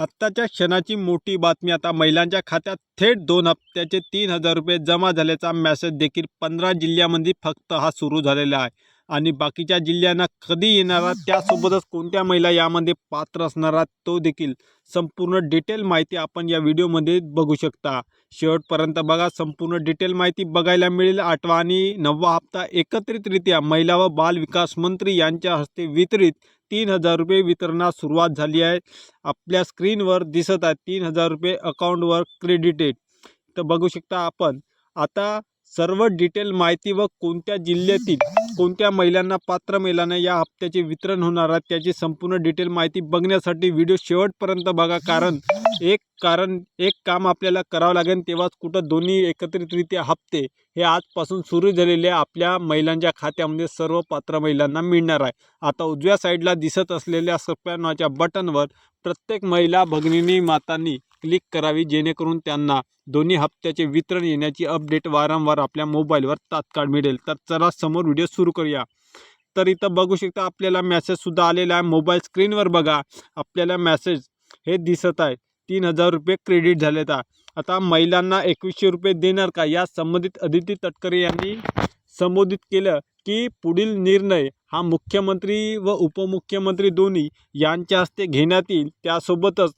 आत्ताच्या क्षणाची मोठी बातमी. आता महिलांच्या खात्यात थेट दोन हप्त्याचे तीन हजार रुपये जमा झाल्याचा मेसेज देखील पंधरा जिल्ह्यामध्ये फक्त हा सुरू झालेला आहे. आणि बाकीच्या जिल्ह्यांना कधी येणारा त्यासोबतच कोणत्या महिला यामध्ये पात्र असणारा तो देखील संपूर्ण डिटेल माहिती आपण या व्हिडिओमध्ये बघू शकता. शेवटपर्यंत बघा संपूर्ण डिटेल माहिती बघायला मिळेल. आठवा आणि नववा हप्ता एकत्रितरित्या महिला व बाल विकास मंत्री यांच्या हस्ते वितरित तीन हजार रुपये वितरणास सुरुवात झाली आहे. आपल्या स्क्रीनवर दिसत आहे तीन हजार रुपये अकाउंटवर क्रेडिटेड तर बघू शकता आपण. आता सर्व डिटेल माहिती व कोणत्या जिल्ह्यातील कोणत्या महिलांना पात्र महिलांना या हप्त्याचे वितरण होणार आहे त्याची संपूर्ण डिटेल माहिती बघण्यासाठी व्हिडिओ शेवटपर्यंत बघा. कारण एक कारण एक काम आपल्याला करावं लागेल तेव्हाच कुठं दोन्ही एकत्रितरित्या हप्ते हे आजपासून सुरू झालेले आपल्या महिलांच्या खात्यामध्ये सर्व पात्र महिलांना मिळणार आहे. आता उजव्या साईडला दिसत असलेल्या सबस्क्राईब बटनवर प्रत्येक महिला भगिनी मातांनी क्लिक करावी जेणेकरून त्यांना दोन्ही हप्त्याचे वितरण येण्याची अपडेट वारंवार आपल्या मोबाईलवर तात्काळ मिळेल. तर चला समोर व्हिडिओ सुरू करूया. तर इथं बघू शकता आपल्याला मेसेजसुद्धा आलेला आहे. मोबाईल स्क्रीनवर बघा. आपल्याला मेसेज हे दिसत आहे. तीन हजार रुपये क्रेडिट झालेत. आता महिलांना एकवीसशे रुपये देणार का? या संबंधित अदिती तटकरे यांनी संबोधित केलं की पुढील निर्णय हा मुख्यमंत्री व उपमुख्यमंत्री दोन्ही यांच्या हस्ते घेण्यात येईल. त्यासोबतच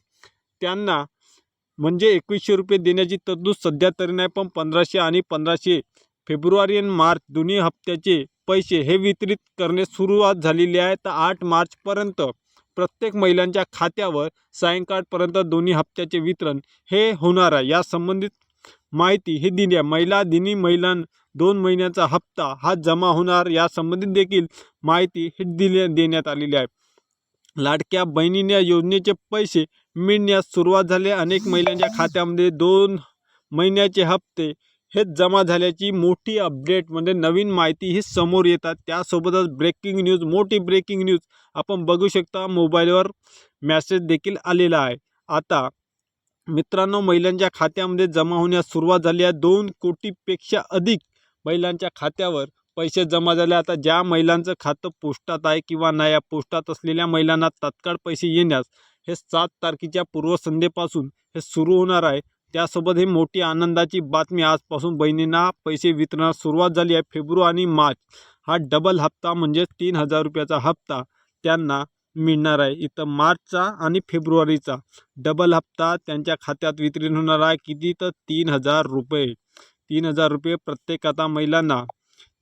त्यांना म्हणजे एकवीसशे रुपये देण्याची तरतूद सध्या तरी नाही पण पंधराशे आणि पंधराशे फेब्रुवारी आणि मार्च दोन्ही हप्त्याचे पैसे हे वितरित करणे सुरुवात झालेली आहे. तर आठ मार्चपर्यंत प्रत्येक महिलांच्या खात्यावर सायंकाळपर्यंत दोन्ही हप्त्याचे वितरण हे होणार आहे. या संबंधित माहिती ही दिली आहे. महिला दिनी महिलां दोन महिन्याचा हप्ता हा जमा होणार. या संबंधित देखील माहिती ही दिली देण्यात आलेली आहे. लाडक्या बहिणीने योजनेचे पैसे मिळण्यास सुरुवात झाली. अनेक महिलांच्या खात्यामध्ये दोन महिन्याचे हप्ते हे जमा झाल्याची मोठी अपडेट म्हणजे नवीन माहिती ही समोर येतात. त्यासोबतच ब्रेकिंग न्यूज मोठी ब्रेकिंग न्यूज आपण बघू शकता. मोबाईलवर मॅसेज देखील आलेला आहे. आता मित्रांनो महिलांच्या खात्यामध्ये जमा होण्यास सुरुवात झाली आहे. दोन कोटीपेक्षा अधिक महिलांच्या खात्यावर पैसे जमा झाले. आता ज्या महिलांचं खातं पोस्टात आहे किंवा नाही या पोस्टात असलेल्या महिलांना तात्काळ पैसे येण्यास हे सात तारखेच्या पूर्वसंध्येपासून हे सुरू होणार आहे. त्यासोबत हे मोठी आनंदाची बातमी आजपासून बहिणींना पैसे वितरणास सुरुवात झाली आहे. फेब्रुवारी आणि मार्च हा डबल हप्ता म्हणजे तीन हजार रुपयाचा हप्ता त्यांना मिळणार आहे. इथं मार्चचा आणि फेब्रुवारीचा डबल हप्ता त्यांच्या खात्यात वितरण होणार आहे. किती? तर तीन हजार रुपये. तीन हजार रुपये प्रत्येक आता महिलांना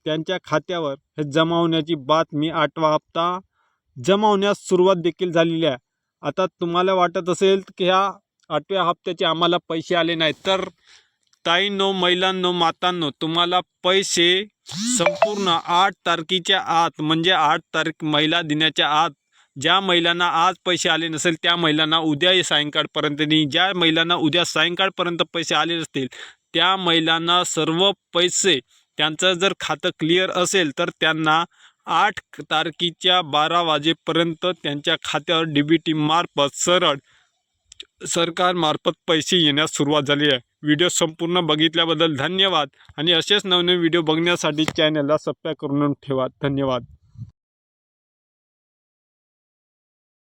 त्यांच्या खात्यावर हे जमावण्याची बातमी आठवा हप्ता जमावण्यास सुरुवात देखील झालेली आहे. आता तुम्हाला वाटत असेल की ह्या आठव्या हप्त्याचे आम्हाला पैसे आले नाहीत. तर ताईंनो महिलांनो मातांनो तुम्हाला पैसे संपूर्ण आठ तारखेच्या आत म्हणजे आठ तारीख महिला दिनाच्या आत ज्या महिलांना आज पैसे आले नसेल त्या महिलांना उद्या सायंकाळपर्यंत ज्या महिलांना उद्या सायंकाळपर्यंत पैसे आले नसतील त्या महिलांना सर्व पैसे त्यांचं जर खातं क्लिअर असेल तर त्यांना आठ तारखेच्या बारा वाजेपर्यंत त्यांच्या खात्यावर डी बी टी मार्फत सरळ सरकारमार्फत पैसे येण्यास सुरुवात झाली आहे. व्हिडिओ संपूर्ण बघितल्याबद्दल धन्यवाद आणि असेच नवनवीन व्हिडिओ बघण्यासाठी चॅनलला सबस्क्राईब करून ठेवा. धन्यवाद.